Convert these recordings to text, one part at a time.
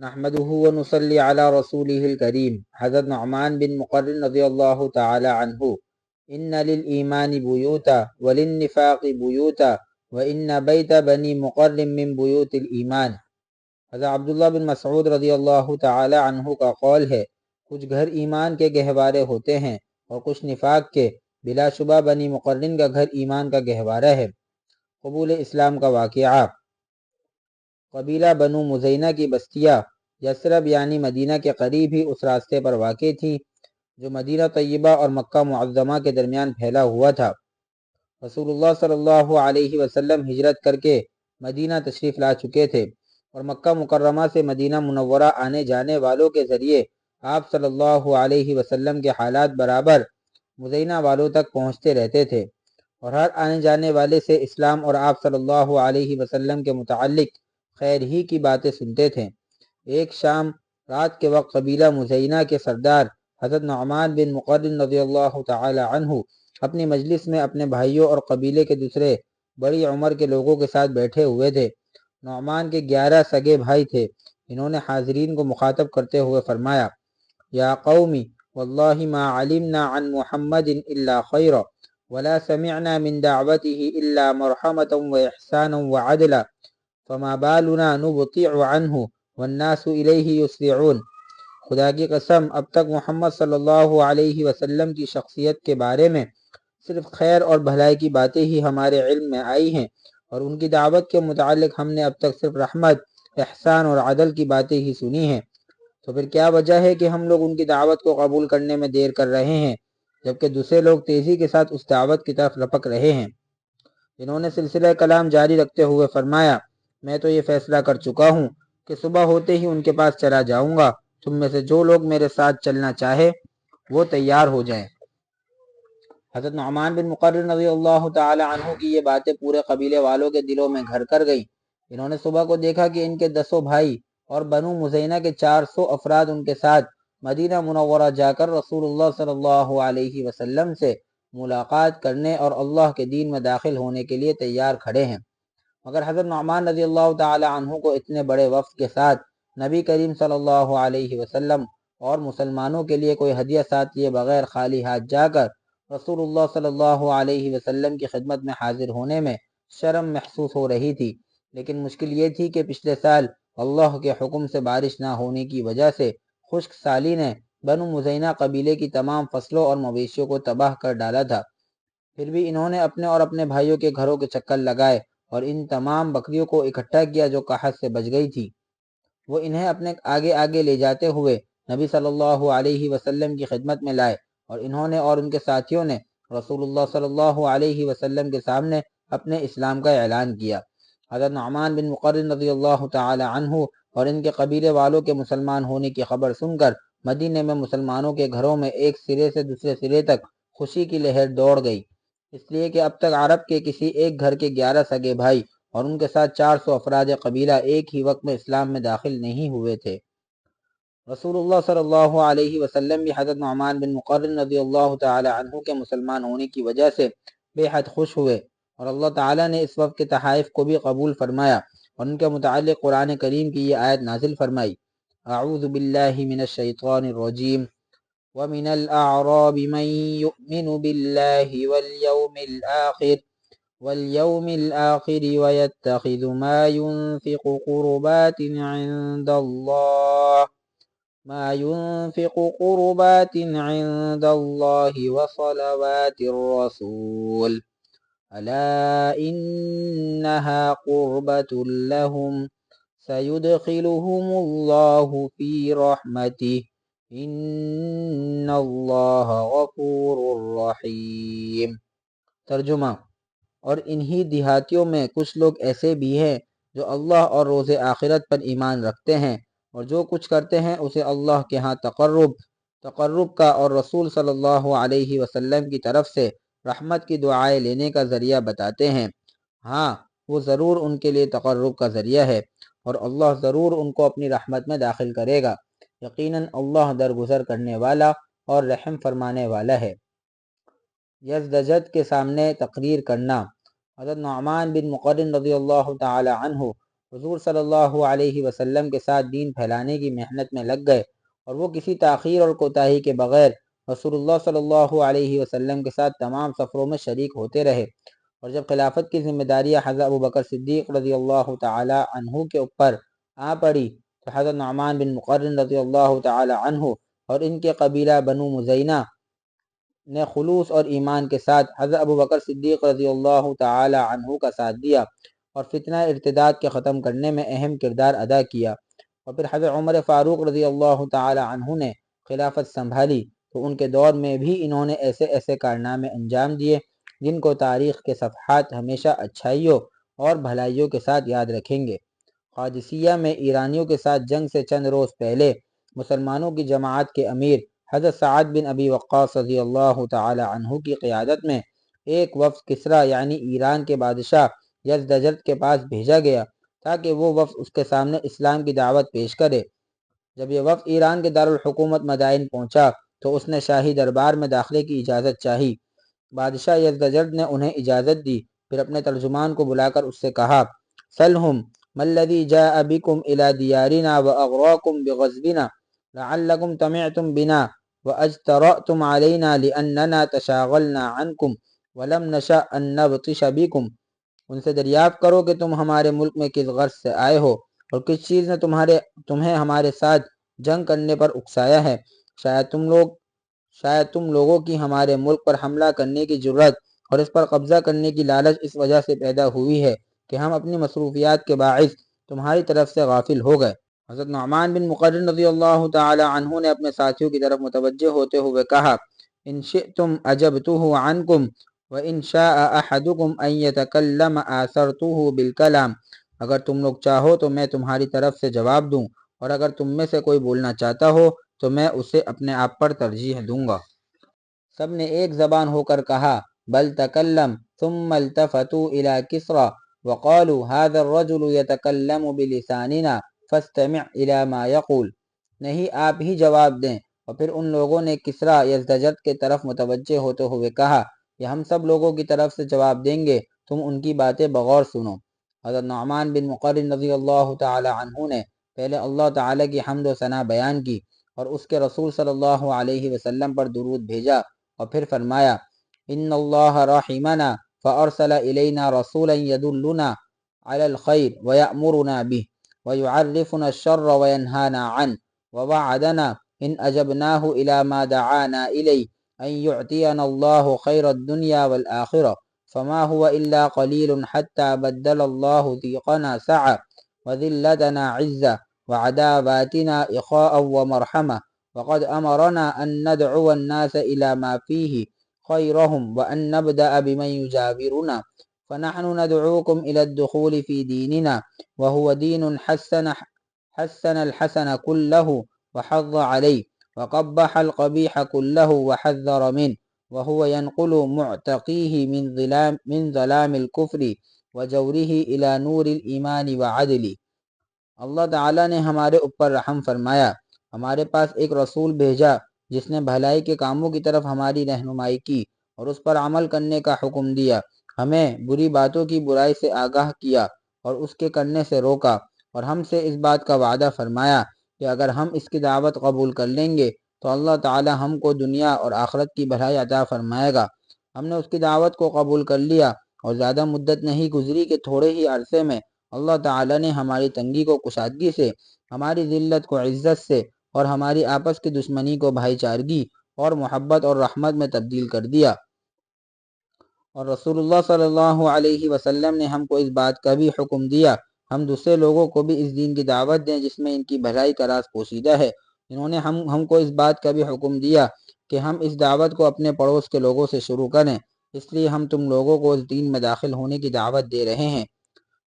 نحمده ونصلي على رسوله الكريم. حضرت نعمان بن مقرن رضی اللہ تعالی عنہ. ان للایمان بیوتا وللنفاق بیوتا وان بیت بنی مقرن من بیوت الایمان. حضرت عبداللہ بن مسعود رضی اللہ تعالی عنہ کا قول ہے، کچھ گھر ایمان کے گہوارے ہوتے ہیں اور کچھ نفاق کے بلا شبہ بنی مقرن کا گھر ایمان کا گہوارہ ہے. قبول اسلام کا واقعہ قبیلہ بنو مزینہ کی بستیاں یسرب یعنی مدینہ کے قریب ہی اس راستے پر واقع تھی جو مدینہ طیبہ اور مکہ معظمہ کے درمیان پھیلا ہوا تھا۔ رسول اللہ صلی اللہ علیہ وسلم ہجرت کر کے مدینہ تشریف لا چکے تھے اور مکہ مکرمہ سے مدینہ منورہ آنے جانے والوں کے ذریعے آپ صلی اللہ علیہ وسلم کے حالات برابر مزینہ والوں تک پہنچتے رہتے تھے۔ اور ہر آنے جانے والے سے اسلام اور آپ صلی اللہ علیہ وسلم کے متعلق خیر ہی کی باتیں سنتے تھے۔ ایک شام رات کے وقت قبیلہ مزینہ کے سردار حضرت نعمان بن مقرن رضی اللہ تعالی عنہ اپنی مجلس میں اپنے بھائیوں اور قبیلے کے دوسرے بڑی عمر کے لوگوں کے ساتھ بیٹھے ہوئے تھے۔ نعمان کے گیارہ سگے بھائی تھے۔ انہوں نے حاضرین کو مخاطب کرتے ہوئے فرمایا، یا قومی، واللہ ما علمنا عن محمد الا خیر ولا سمعنا من دعوته الا مرحمتا واحسانا وعدلا فما بالنا نبطیع عنہ والناس الیہ یسرعون خدا کی قسم، اب تک محمد صلی اللہ علیہ وسلم کی شخصیت کے بارے میں صرف خیر اور بھلائی کی باتیں ہی ہمارے علم میں آئی ہیں اور ان کی دعوت کے متعلق ہم نے اب تک صرف رحمت، احسان اور عدل کی باتیں ہی سنی ہیں۔ تو پھر کیا وجہ ہے کہ ہم لوگ ان کی دعوت کو قبول کرنے میں دیر کر رہے ہیں، جبکہ دوسرے لوگ تیزی کے ساتھ اس دعوت کی طرف لپک رہے ہیں؟ انہوں نے سلسلہ کلام جاری رکھتے ہوئے فرمایا میں تو یہ فیصلہ کر چکا ہوں کہ صبح ہوتے ہی ان کے پاس چلا جاؤں گا۔ تم میں سے جو لوگ میرے ساتھ چلنا چاہے، وہ تیار ہو جائیں۔ حضرت نعمان بن مقرر رضی اللہ تعالی عنہ کی یہ باتیں پورے قبیلے والوں کے دلوں میں گھر کر گئی انہوں نے صبح کو دیکھا کہ ان کے دسوں بھائی اور بنو مزینہ کے چار سو افراد ان کے ساتھ مدینہ منورہ جا کر رسول اللہ صلی اللہ علیہ وسلم سے ملاقات کرنے اور اللہ کے دین میں داخل ہونے کے لیے تیار کھڑے ہیں۔ مگر حضرت نعمان رضی اللہ تعالی عنہ کو اتنے بڑے وفد کے ساتھ نبی کریم صلی اللہ علیہ وسلم اور مسلمانوں کے لیے کوئی ہدیہ ساتھ لیے بغیر خالی ہاتھ جا کر رسول اللہ صلی اللہ علیہ وسلم کی خدمت میں حاضر ہونے میں شرم محسوس ہو رہی تھی۔ لیکن مشکل یہ تھی کہ پچھلے سال اللہ کے حکم سے بارش نہ ہونے کی وجہ سے خشک سالی نے بنو مزینہ قبیلے کی تمام فصلوں اور مویشیوں کو تباہ کر ڈالا تھا۔ پھر بھی انہوں نے اپنے اور اپنے بھائیوں کے گھروں کے چکر لگائے۔ اور ان تمام بکریوں کو اکٹھا کیا جو قحط سے بچ گئی تھی۔ وہ انہیں اپنے آگے آگے لے جاتے ہوئے نبی صلی اللہ علیہ وسلم کی خدمت میں لائے اور انہوں نے اور ان کے ساتھیوں نے رسول اللہ صلی اللہ علیہ وسلم کے سامنے اپنے اسلام کا اعلان کیا۔ حضرت نعمان بن مقرن رضی اللہ تعالی عنہ اور ان کے قبیلے والوں کے مسلمان ہونے کی خبر سن کر مدینہ میں مسلمانوں کے گھروں میں ایک سرے سے دوسرے سرے تک خوشی کی لہر دوڑ گئی۔ اس لیے کہ اب تک عرب کے کسی ایک گھر کے گیارہ سگے بھائی اور ان کے ساتھ چار سو افراد قبیلہ ایک ہی وقت میں اسلام میں داخل نہیں ہوئے تھے۔ رسول اللہ صلی اللہ علیہ وسلم بھی حضرت نعمان بن مقرن رضی اللہ تعالی عنہ کے مسلمان ہونے کی وجہ سے بے حد خوش ہوئے اور اللہ تعالیٰ نے اس وقت کے تحائف کو بھی قبول فرمایا اور ان کے متعلق قرآن کریم کی یہ آیت نازل فرمائی۔ اعوذ باللہ من الشیطان الرجیم۔ ومن الأعراب من يؤمن بالله واليوم الآخر واليوم الآخر ويتخذ ما ينفق قربات عند الله ما ينفق قربات عند الله وصلوات الرسول. ألا إنها قربة لهم سيدخلهم الله في رحمته. ان اللہ غفور الرحیم ترجمہ اور انہی دیہاتیوں میں کچھ لوگ ایسے بھی ہیں جو اللہ اور روز آخرت پر ایمان رکھتے ہیں، اور جو کچھ کرتے ہیں اسے اللہ کے ہاں تقرب تقرب کا اور رسول صلی اللہ علیہ وسلم کی طرف سے رحمت کی دعائیں لینے کا ذریعہ بتاتے ہیں۔ ہاں وہ ضرور ان کے لیے تقرب کا ذریعہ ہے، اور اللہ ضرور ان کو اپنی رحمت میں داخل کرے گا۔ یقیناً اللہ درگزر کرنے والا اور رحم فرمانے والا ہے۔ یزدجد کے سامنے تقریر کرنا۔ حضرت نعمان بن مقرن رضی اللہ تعالی عنہ حضور صلی اللہ علیہ وسلم کے ساتھ دین پھیلانے کی محنت میں لگ گئے اور وہ کسی تاخیر اور کوتاہی کے بغیر رسول اللہ صلی اللہ علیہ وسلم کے ساتھ تمام سفروں میں شریک ہوتے رہے۔ اور جب خلافت کی ذمہ داریاں حضرت ابو بکر صدیق رضی اللہ تعالی عنہ کے اوپر آ پڑی حضرت نعمان بن مقرن رضی اللہ تعالی عنہ اور ان کے قبیلہ بنو مزینہ نے خلوص اور ایمان کے ساتھ حضرت ابو بکر صدیق رضی اللہ تعالی عنہ کا ساتھ دیا اور فتنہ ارتداد کے ختم کرنے میں اہم کردار ادا کیا۔ اور پھر حضرت عمر فاروق رضی اللہ تعالی عنہ نے خلافت سنبھالی تو ان کے دور میں بھی انہوں نے ایسے ایسے کارنامے انجام دیے جن کو تاریخ کے صفحات ہمیشہ اچھائیوں اور بھلائیوں کے ساتھ یاد رکھیں گے۔ قادسیہ میں ایرانیوں کے ساتھ جنگ سے چند روز پہلے مسلمانوں کی جماعت کے امیر حضرت سعد بن ابی وقاص رضی اللہ تعالی عنہ کی قیادت میں ایک وفد کسرا یعنی ایران کے بادشاہ یزدجرد کے پاس بھیجا گیا تاکہ وہ وفد اس کے سامنے اسلام کی دعوت پیش کرے۔ جب یہ وفد ایران کے دارالحکومت مدائن پہنچا تو اس نے شاہی دربار میں داخلے کی اجازت چاہی۔ بادشاہ یزدجرد نے انہیں اجازت دی، پھر اپنے ترجمان کو بلا کر اس سے کہا سلہم ملذی جاء بکم الى دیارنا واغراکم بغزبنا لعلکم تمعتم بنا واجترأتم علینا لأننا تشاغلنا عنکم ولم نشأ ان نبطش بکم ان سے دریافت کرو کہ تم ہمارے ملک میں کس غرض سے آئے ہو اور کس چیز نے تمہارے، تمہیں ہمارے ساتھ جنگ کرنے پر اکسایا ہے۔ شاید تم لوگ، شاید تم لوگوں کی ہمارے ملک پر حملہ کرنے کی ضرورت اور اس پر قبضہ کرنے کی لالچ اس وجہ سے پیدا ہوئی ہے۔ کہ ہم اپنی مصروفیات کے باعث تمہاری طرف سے غافل ہو گئے۔ حضرت نعمان بن مقرن رضی اللہ تعالی عنہ نے اپنے ساتھیوں کی طرف متوجہ ہوتے ہوئے کہا، ان شئتم اجبتوه عنکم وان شاء احدکم ان يتکلم آثرتوه بالکلام۔ اگر تم لوگ چاہو تو میں تمہاری طرف سے جواب دوں، اور اگر تم میں سے کوئی بولنا چاہتا ہو تو میں اسے اپنے آپ پر ترجیح دوں گا۔ سب نے ایک زبان ہو کر کہا، بل تکلم ثم التفتوا الى کسرا وقالوا هذا الرجل يتكلم بلساننا فاستمع الى ما يقول. نہیں، آپ ہی جواب دیں۔ اور پھر ان لوگوں نے کسرا یزدجت کے طرف متوجہ ہوتے ہوئے کہا کہ ہم سب لوگوں کی طرف سے جواب دیں گے، تم ان کی باتیں بغور سنو۔ حضرت نعمان بن مقرن رضی اللہ تعالی عنہ نے پہلے اللہ تعالی کی حمد و ثنا بیان کی اور اس کے رسول صلی اللہ علیہ وسلم پر درود بھیجا اور پھر فرمایا، ان اللہ رحمنا فأرسل الینا رسولا يدلنا على الخير ويأمرنا به ويعرفنا الشر وينهانا عنه ووعدنا إن أجبناه إلى ما دعانا إليه أن يعطينا الله خير الدنيا والآخرة فما هو إلا قليل حتى بدل الله ضيقنا سعة وذلتنا عزة وعداواتنا إخاء ومرحمة وقد أمرنا أن ندعو الناس إلى ما فيه خيرهم وأن نبدأ بمن يجابرنا. فنحن ندعوكم إلى الدخول في ديننا وهو دين حسن, حسن الحسن كله وحظ عليه وقبح القبيح كله وحذر منه وهو ينقل معتقيه من ظلام, من ظلام الكفر وجوره إلى نور الإيمان وعدله. اللہ تعالیٰ نے ہمارے اوپر رحم فرمایا ہمارے پاس ایک رسول بھیجا جس نے بھلائی کے کاموں کی طرف ہماری رہنمائی کی اور اس پر عمل کرنے کا حکم دیا، ہمیں بری باتوں کی برائی سے آگاہ کیا اور اس کے کرنے سے روکا اور ہم سے اس بات کا وعدہ فرمایا کہ اگر ہم اس کی دعوت قبول کر لیں گے تو اللہ تعالی ہم کو دنیا اور آخرت کی بھلائی عطا فرمائے گا۔ ہم نے اس کی دعوت کو قبول کر لیا اور زیادہ مدت نہیں گزری کہ تھوڑے ہی عرصے میں اللہ تعالی نے ہماری تنگی کو کشادگی سے، ہماری ذلت کو عزت سے اور ہماری آپس کی دشمنی کو بھائی چارگی اور محبت اور رحمت میں تبدیل کر دیا۔ اور رسول اللہ صلی اللہ علیہ وسلم نے ہم کو اس بات کا بھی حکم دیا۔ ہم دوسرے لوگوں کو بھی اس دین کی دعوت دیں جس میں ان کی بھلائی کا راز پوشیدہ ہے۔ انہوں نے ہم ہم کو اس بات کا بھی حکم دیا کہ ہم اس دعوت کو اپنے پڑوس کے لوگوں سے شروع کریں۔ اس لیے ہم تم لوگوں کو اس دین میں داخل ہونے کی دعوت دے رہے ہیں۔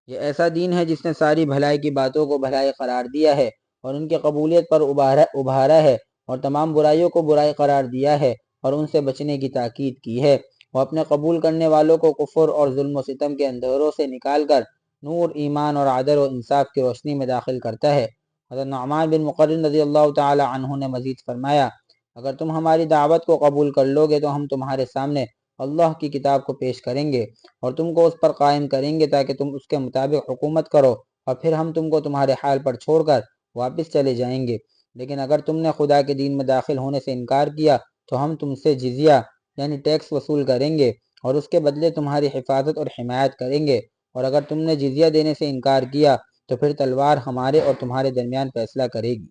یہ ایسا دین ہے جس نے ساری بھلائی کی باتوں کو بھلائی قرار دیا ہے۔ اور ان کی قبولیت پر ابھارا ابھارا ہے اور تمام برائیوں کو برائی قرار دیا ہے اور ان سے بچنے کی تاکید کی ہے۔ وہ اپنے قبول کرنے والوں کو کفر اور ظلم و ستم کے اندوروں سے نکال کر نور، ایمان اور عدل و انصاف کی روشنی میں داخل کرتا ہے۔ حضرت نعمان بن مقرن رضی اللہ تعالی عنہ نے مزید فرمایا، اگر تم ہماری دعوت کو قبول کر لو گے تو ہم تمہارے سامنے اللہ کی کتاب کو پیش کریں گے اور تم کو اس پر قائم کریں گے تاکہ تم اس کے مطابق حکومت کرو اور پھر ہم تم کو تمہارے حال پر چھوڑ کر واپس چلے جائیں گے۔ لیکن اگر تم نے خدا کے دین میں داخل ہونے سے انکار کیا، تو ہم تم سے جزیہ یعنی ٹیکس وصول کریں گے اور اس کے بدلے تمہاری حفاظت اور حمایت کریں گے۔ اور اگر تم نے جزیہ دینے سے انکار کیا، تو پھر تلوار ہمارے اور تمہارے درمیان فیصلہ کرے گی۔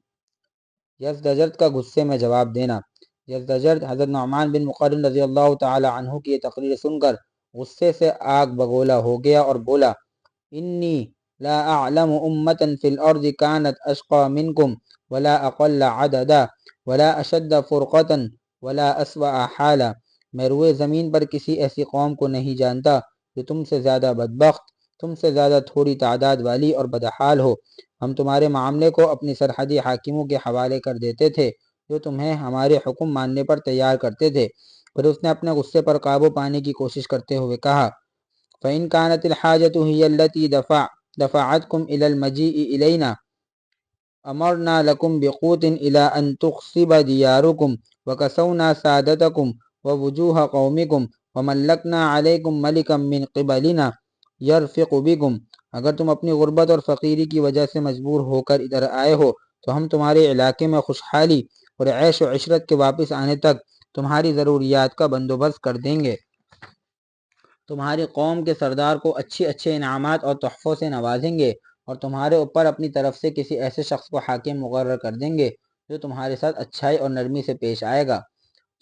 یزدجرد کا غصے میں جواب دینا۔ یزدجرد حضرت نعمان بن مقرن رضی اللہ تعالی عنہ کی یہ تقریر سن کر غصے سے آگ بگولا ہو گیا اور بولا، انی لا اعلم امتا فی الارض کانت اشقا منکم ولا اقل عددا ولا اشد فرقتا ولا اسوأ حالا. میں روئے زمین پر کسی ایسی قوم کو نہیں جانتا جو تم سے زیادہ بدبخت، تم سے زیادہ تھوڑی تعداد والی اور بدحال ہو۔ ہم تمہارے معاملے کو اپنی سرحدی حاکموں کے حوالے کر دیتے تھے، جو تمہیں ہمارے حکم ماننے پر تیار کرتے تھے پھر اس نے اپنے غصے پر قابو پانے کی کوشش کرتے ہوئے کہا، فَإِن كَانَتِ الْحَاجَةُ هِيَ الَّتِي دَفَعَتْكُمْ إِلَى الْمَجِيءِ إِلَيْنَا. أَمَرْنَا لَكُمْ بِقُوتٍ إِلَى أَن تُخْصِبَ دِيَارُكُمْ وَكَسَوْنَا سَادَتَكُمْ وَوُجُوهَ قَوْمِكُمْ وَمَلَّكْنَا عَلَيْكُمْ مَلِكًا مِّن قِبَلِنَا يَرْفِقُ بِكُمْ. اگر تم اپنی غربت اور فقیری کی وجہ سے مجبور ہو کر ادھر آئے ہو تو ہم تمہارے علاقے میں خوشحالی اور عیش و عشرت کے واپس آنے تک تمہاری ضروریات کا بندوبست کر دیں گے۔ تمہاری قوم کے سردار کو اچھی اچھے انعامات اور تحفوں سے نوازیں گے اور تمہارے اوپر اپنی طرف سے کسی ایسے شخص کو حاکم مقرر کر دیں گے جو تمہارے ساتھ اچھائی اور نرمی سے پیش آئے گا۔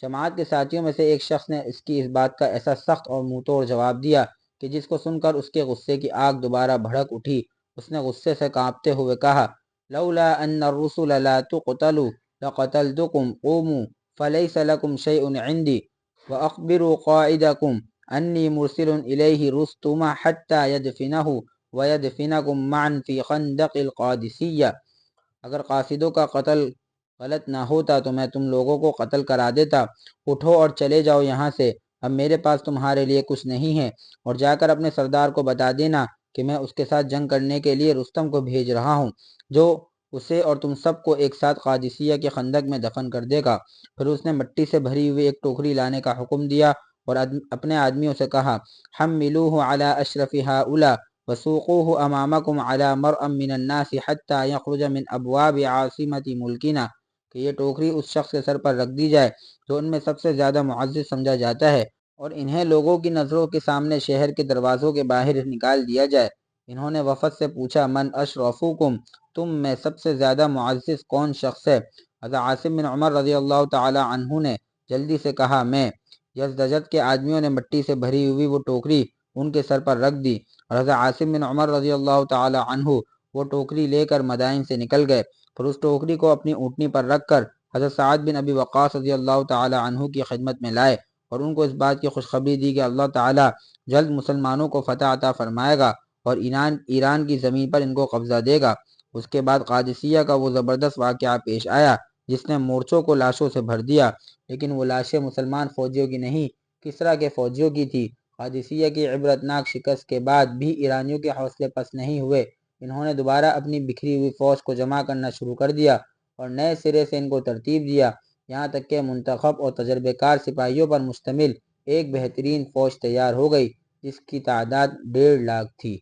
جماعت کے ساتھیوں میں سے ایک شخص نے اس کی اس بات کا ایسا سخت اور منہ توڑ جواب دیا کہ جس کو سن کر اس کے غصے کی آگ دوبارہ بھڑک اٹھی۔ اس نے غصے سے کانپتے ہوئے کہا، لولا ان الرسل لا تقتلوا لقتلتكم قوموا فليس لكم شيء عندي واخبروا قائدكم انی مرسل الیہ رستم حتی یدفنه ویدفنکم معا فی خندق القادسیہ اگر قاصدوں کا قتل غلط نہ ہوتا تو میں تم لوگوں کو قتل کرا دیتا۔ اٹھو اور چلے جاؤ یہاں سے۔ اب میرے پاس تمہارے لیے کچھ نہیں ہے۔ اور جا کر اپنے سردار کو بتا دینا کہ میں اس کے ساتھ جنگ کرنے کے لیے رستم کو بھیج رہا ہوں۔ جو اسے اور تم سب کو ایک ساتھ قادسیہ کے خندق میں دفن کر دے گا۔ پھر اس نے مٹی سے بھری ہوئی ایک ٹوکری لانے کا حکم دیا۔ اور اپنے آدمیوں سے کہا ہم ملوہ علی اشرف ہا ہاؤلا وسوقوہ امامکم علی مرءم من الناس حتی یخرج من ابواب عاصمت ملکنا. کہ یہ ٹوکری اس شخص کے سر پر رکھ دی جائے جو ان میں سب سے زیادہ معزز سمجھا جاتا ہے اور انہیں لوگوں کی نظروں کے سامنے شہر کے دروازوں کے باہر نکال دیا جائے۔ انہوں نے وفد سے پوچھا، من اشرفوکم؟ تم میں سب سے زیادہ معزز کون شخص ہے؟ حضرت عاصم بن عمر رضی اللہ تعالی عنہ نے جلدی سے کہا، میں. یزدجد کے آدمیوں نے مٹی سے بھری ہوئی وہ ٹوکری ان کے سر پر رکھ دی۔ اور حضرت عاصم بن عمر رضی اللہ تعالی عنہ وہ ٹوکری لے کر مدائن سے نکل گئے۔ پھر اس ٹوکری کو اپنی اونٹنی پر رکھ کر حضرت سعد بن ابی وقاص رضی اللہ تعالی عنہ کی خدمت میں لائے اور ان کو اس بات کی خوشخبری دی کہ اللہ تعالی جلد مسلمانوں کو فتح عطا فرمائے گا اور ایران ایران کی زمین پر ان کو قبضہ دے گا۔ اس کے بعد قادسیہ کا وہ زبردست واقعہ پیش آیا۔ جس نے مورچوں کو لاشوں سے بھر دیا، لیکن وہ لاشیں مسلمان فوجیوں کی نہیں کسرا کے فوجیوں کی تھی؟ قادسیہ کی عبرتناک شکست کے بعد بھی ایرانیوں کے حوصلے پس نہیں ہوئے۔ انہوں نے دوبارہ اپنی بکھری ہوئی فوج کو جمع کرنا شروع کر دیا اور نئے سرے سے ان کو ترتیب دیا۔ یہاں تک کہ منتخب اور تجربے کار سپاہیوں پر مشتمل ایک بہترین فوج تیار ہو گئی، جس کی تعداد ڈیڑھ لاکھ تھی۔